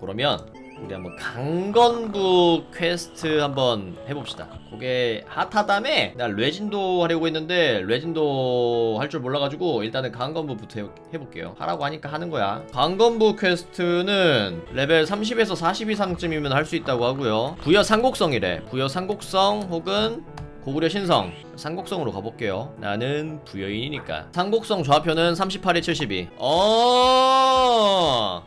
그러면 우리 한번 강건부 퀘스트 한번 해봅시다. 그게 핫하다며? 나 레진도 하려고 했는데 레진도 할 줄 몰라가지고 일단은 강건부부터 해- 해볼게요. 하라고 하니까 하는 거야. 강건부 퀘스트는 레벨 30에서 40 이상쯤이면 할 수 있다고 하고요. 부여 상곡성이래. 부여 상곡성 혹은 고구려 신성 상곡성으로 가볼게요 나는 부여인이니까 상곡성 좌표는 38에 72 어.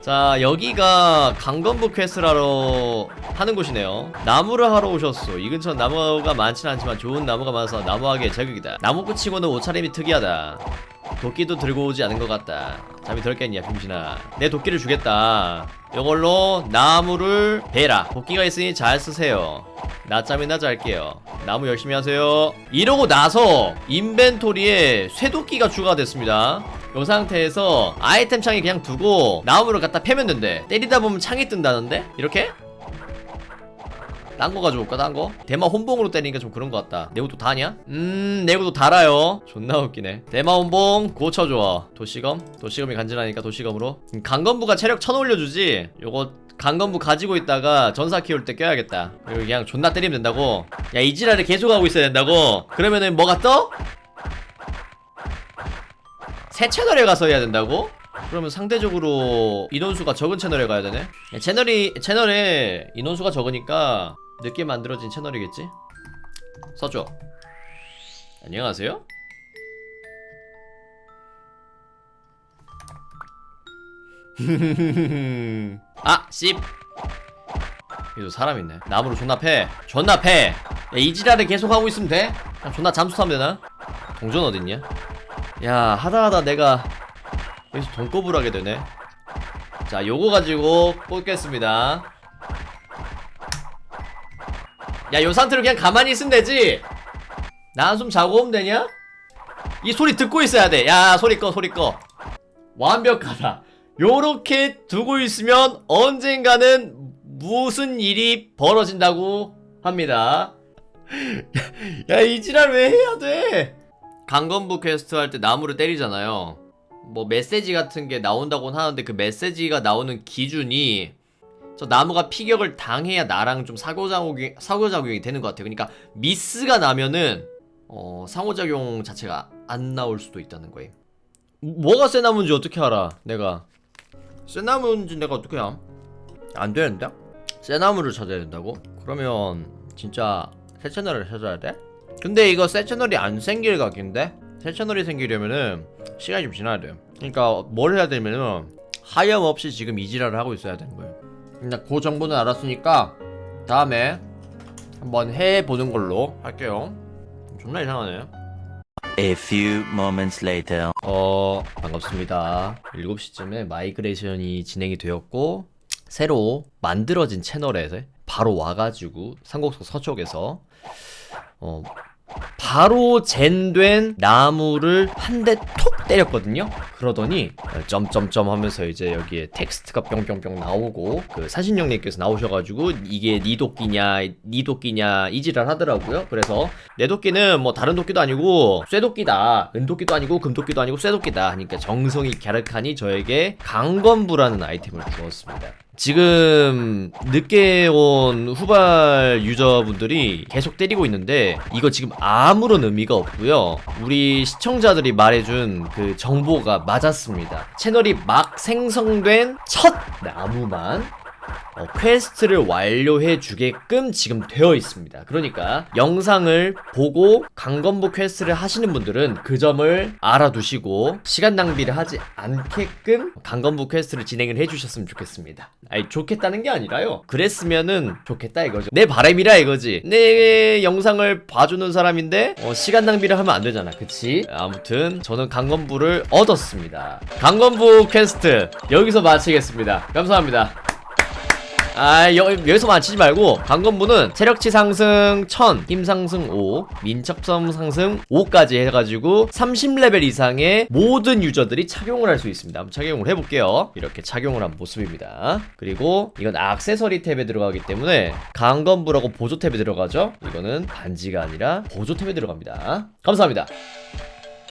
자 여기가 강건부 퀘스트라러 하는 곳이네요. 나무를 하러 오셨어 이 근처는 나무가 많진 않지만 좋은 나무가 많아서 나무하기에 제격이다. 나무꾼 치고는 옷차림이 특이하다. 도끼도 들고 오지 않은 것 같다. 잠이 덜 깼냐 병신아. 내 도끼를 주겠다. 이걸로 나무를 베라. 도끼가 있으니 잘 쓰세요 낮잠이나 잘게요 나무 열심히 하세요 이러고 나서 인벤토리에 쇠도끼가 추가됐습니다 이 상태에서 아이템 창에 그냥 두고 나무를 갖다 패면 된대 때리다 보면 창이 뜬다는데? 이렇게? 딴 거 가져올까 딴 거? 대마 혼봉으로 때리니까 좀 그런 거 같다 내구도 다냐? 음 내구도 달아요 존나 웃기네 대마 혼봉 고쳐줘 도시검? 도시검이 간지나니까 도시검으로 음, 강건부가 체력 천 올려주지 요거 강건부 가지고 있다가 전사 키울 때 껴야겠다 그리고 그냥 존나 때리면 된다고 야 이 지랄을 계속 하고 있어야 된다고 그러면은 뭐가 떠? 새 채널에 가서 해야 된다고? 그러면 상대적으로 인원수가 적은 채널에 가야 되네 야, 채널이 채널에 인원수가 적으니까 늦게 만들어진 채널이겠지? 서줘 안녕하세요? 아! 씹! 여기도 사람 있네 나무로 존나 패 존나 패! 야, 이 지랄을 계속 하고 있으면 돼? 그냥 존나 잠수 타면 되나? 동전 어딨냐? 야 하다하다 내가 여기서 돈kop을 하게 되네 자 요거 가지고 뽑겠습니다 야 요 상태로 그냥 가만히 있으면 되지. 나 한숨 자고 오면 되냐? 이 소리 듣고 있어야 돼야 소리 꺼 소리 꺼. 완벽하다. 요렇게 두고 있으면 언젠가는 무슨 일이 벌어진다고 합니다. 야 이 지랄 왜 해야 돼? 강건부 퀘스트 할 때 나무를 때리잖아요. 뭐 메시지 같은 게 나온다고는 하는데 그 메시지가 나오는 기준이 저 나무가 피격을 당해야 나랑 좀 상호작용이, 상호작용이 되는 것 같아요. 그러니까 미스가 나면은 어, 상호작용 자체가 안 나올 수도 있다는 거예요. 뭐가 새 나무인지 어떻게 알아? 내가 새 나무인지 내가 어떻게 함? 안 되는데? 새 나무를 찾아야 된다고? 그러면 진짜 새 채널을 찾아야 돼? 근데 이거 새 채널이 안 생길 각인데? 새 채널이 생기려면은 시간이 좀 지나야 돼요. 그러니까 뭘 해야 되면은 하염없이 지금 이지랄을 하고 있어야 되는 거예요. 일단 그 정보는 알았으니까 다음에 한번 해보는 걸로 할게요. 존나 이상하네. A few moments later. 어 반갑습니다 7시쯤에 마이그레이션이 진행이 되었고 새로 만들어진 채널에 바로 와가지고 삼곡석 서쪽에서 어 바로 젠된 나무를 한 대 톡 때렸거든요. 그러더니 어, 점점점 하면서 이제 여기에 텍스트가 뿅뿅뿅 나오고 그 사신영님께서 나오셔가지고 이게 니 도끼냐 니 도끼냐 이지랄 하더라고요. 그래서 내 도끼는 뭐 다른 도끼도 아니고 쇠도끼다 은도끼도 아니고 금도끼도 아니고 쇠도끼다 하니까 정성이 갸륵하니 저에게 강건부라는 아이템을 주었습니다 지금 늦게 온 후발 유저분들이 계속 때리고 있는데 이거 지금 아무런 의미가 없고요. 우리 시청자들이 말해준 그 정보가 맞았습니다. 채널이 막 생성된 첫 나무만 어, 퀘스트를 완료해 주게끔 지금 되어 있습니다. 그러니까 영상을 보고 강건부 퀘스트를 하시는 분들은 그 점을 알아두시고 시간 낭비를 하지 않게끔 강건부 퀘스트를 진행을 해 주셨으면 좋겠습니다. 아니 좋겠다는 게 아니라요. 그랬으면은 좋겠다 이거죠. 내 바람이라 이거지. 내 영상을 봐주는 사람인데 어, 시간 낭비를 하면 안 되잖아. 그치? 아무튼 저는 강건부를 얻었습니다. 강건부 퀘스트 여기서 마치겠습니다. 감사합니다. 아 여, 여기서 마치지 말고 강건부는 체력치 상승 1000, 힘 상승 5, 민첩성 상승 5까지 해가지고 30레벨 이상의 모든 유저들이 착용을 할 수 있습니다. 한번 착용을 해볼게요. 이렇게 착용을 한 모습입니다. 그리고 이건 액세서리 탭에 들어가기 때문에 강건부라고 보조 탭에 들어가죠? 이거는 반지가 아니라 보조 탭에 들어갑니다. 감사합니다